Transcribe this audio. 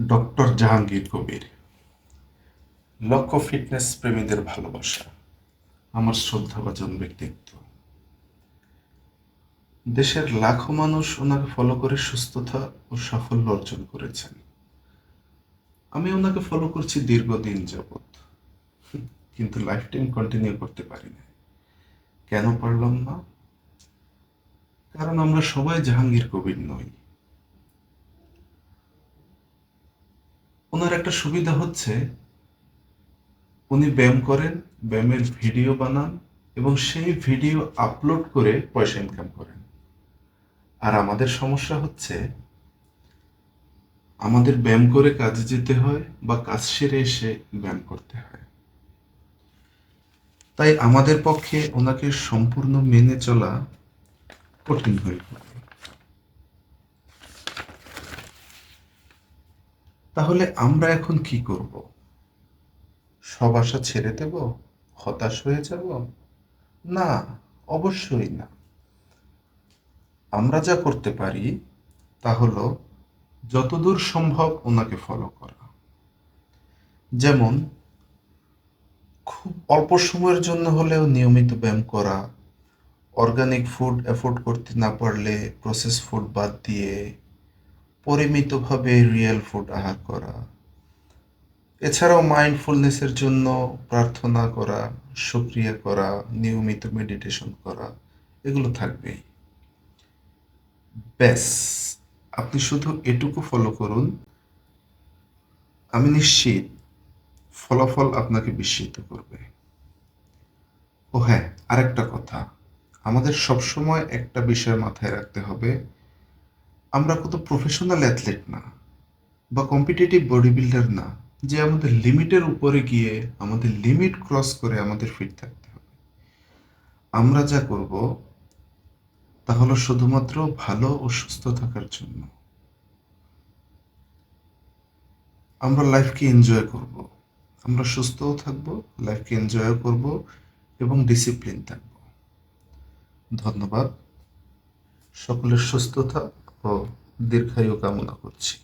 Doctor Jahangir Kabir. লক্ষ্য fitness প্রেমীদের ভালোবাসা। আমার শ্রদ্ধাভাজন ব্যক্তিত্ব। দেশের লাখো মানুষ ওনাকে ফলো করে সুস্থতা ও সাফল্য অর্জন করেছেন। আমি ওনাকে ফলো করছি দীর্ঘদিন যাবৎ। কিন্তু লাইফ টাইম কন্টিনিউ করতে পারি না কেন পারলাম না? কারণ আমরা সবাই জাহাঙ্গীর কবির নই। ওনার একটা সুবিধা হচ্ছে, উনি ব্যায়াম করেন, ব্যায়ামের ভিডিও বানান এবং সেই ভিডিও আপলোড করে পয়সা ইনকাম করেন। আর আমাদের সমস্যা হচ্ছে, আমাদের ব্যায়াম করে কাজে যেতে হয় বা কাজ সেরে এসে ব্যায়াম করতে হয়। তাই আমাদের পক্ষে ওনাকে সম্পূর্ণ মেনে চলা কঠিন হয়ে পড়ে। তাহলে আমরা এখন কি করব? সব আশা ছেড়ে দেব? হতাশ হয়ে যাব? না, অবশ্যই না। আমরা যা করতে পারি, তা হলো যতদূর সম্ভব ওনাকে ফলো করা। যেমন, খুব অল্প সময়ের জন্য হলেও নিয়মিত ব্যায়াম করা অর্গানিক ফুড অ্যাফোর্ড করতে না পারলে প্রসেস ফুড বাদ দিয়ে পরিমিতভাবে রিয়েল ফুড আহার করা। এছাড়াও মাইন্ডফুলনেসের জন্য প্রার্থনা করা, সক্রিয়া করা, নিয়মিত মেডিটেশন করা, এগুলো থাকবেই। ব্যাস, আপনি শুধু এটুকু ফলো করুন। আমি নিশ্চিত ফলাফল আপনাকে বিস্মিত করবে। ও হ্যাঁ আরেকটা কথা। আমাদের সবসময় একটা বিষয় মাথায় রাখতে হবে আমরা কত প্রফেশনাল অ্যাথলেট না, বা কম্পিটিটিভ বডি বিল্ডার না, যে আমাদের লিমিটের উপরে গিয়ে আমাদের লিমিট ক্রস করে আমাদের ফিট থাকতে হবে। আমরা যা করব, তা হলো শুধুমাত্র ভালো ও সুস্থ থাকার জন্য। আমরা লাইফকে এনজয় করব। আমরা সুস্থও থাকব লাইফকে এনজয়ও করব এবং ডিসিপ্লিন থাকব। ধন্যবাদ। সকলের সুস্থতা। ও দীর্ঘায়ু কামনা করছি।